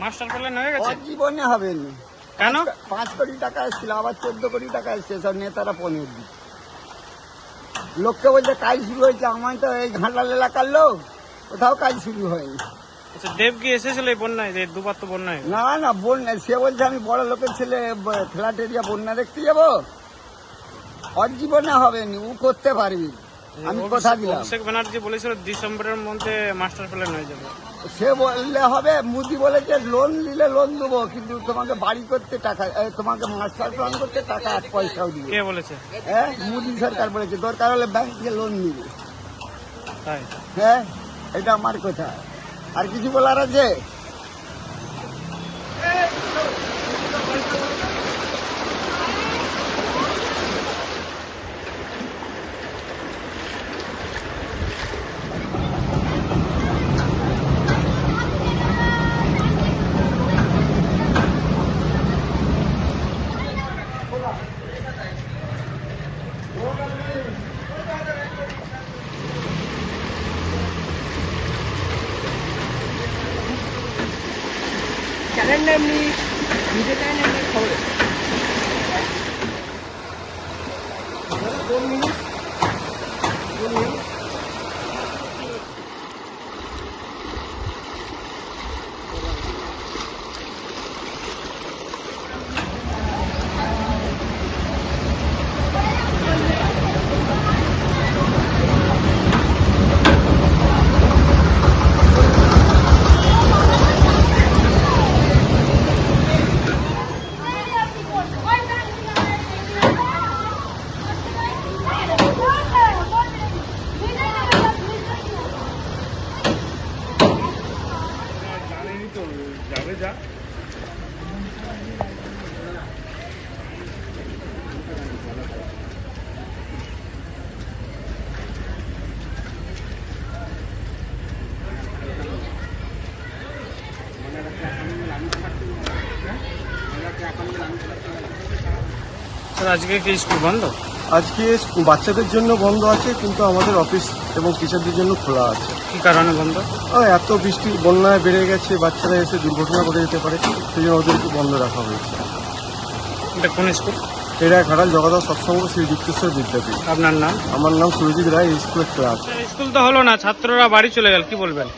Master plan হয়ে গেছে? জীবনে হবে কেন? পাঁচ কোটি টাকা এসেছিল আবার চোদ্দ কোটি টাকা এসছে সব নেতারা পনেরো দিন। লোককে বলছে কাজ শুরু হয়েছে আমার তো এই ঘাটাল এলাকার লোক কোথাও কাজ শুরু হয়নি। আচ্ছা দেব কি এসেছিল এই বন্যায় যে দুবার তো বন্যায়? না না বন্যা সে বলছে আমি বড় লোকের ছেলে ফ্ল্যাট এরিয়া বন্যা দেখতে যাব? ওর জীবনে হবে নি ও করতে পারবি। আমি কথা দিলাম। অভিষেক ব্যানার্জি বলেছিল ডিসেম্বরের মধ্যে মাস্টার প্ল্যান হয়ে যাবে। সে বললে হবে মোদি বলেছে লোন নিলে লোন দেবো কিন্তু তোমাকে বাড়ি করতে টাকা তোমাকে মাস্টার প্ল্যান করতে টাকা এক পয়সাও দিবে। কে বলেছে? হ্যাঁ মোদি সরকার বলেছে দরকার হলে ব্যাংক থেকে লোন নিবে। হ্যাঁ এটা আমার কথা। আর কিছু বলার আছে? 家里那面，你就在那里烤。স্যার আজকে কি স্কুল বন্ধ আজকে বাচ্চাদের জন্য বন্ধ আছে কিন্তু আমাদের অফিস এবং টিচারদের জন্য খোলা আছে। কি কারণে বন্ধ? ও এত বৃষ্টি বন্যায় বেড়ে গেছে বাচ্চারা এসে দুর্ঘটনা ঘটে যেতে পারে সেই জন্য ওদেরকে বন্ধ রাখা হয়েছে। এটা কোন স্কুল? এরা ঘাটাল জগদ্ধার সৎসঙ্গ শ্রী যুক্তেশ্বর বিদ্যাপীঠ। আপনার নাম? আমার নাম সুরজিৎ রায় স্কুলের ক্লাস। স্কুল তো হলো না ছাত্ররা বাড়ি চলে গেল কি বলবেন?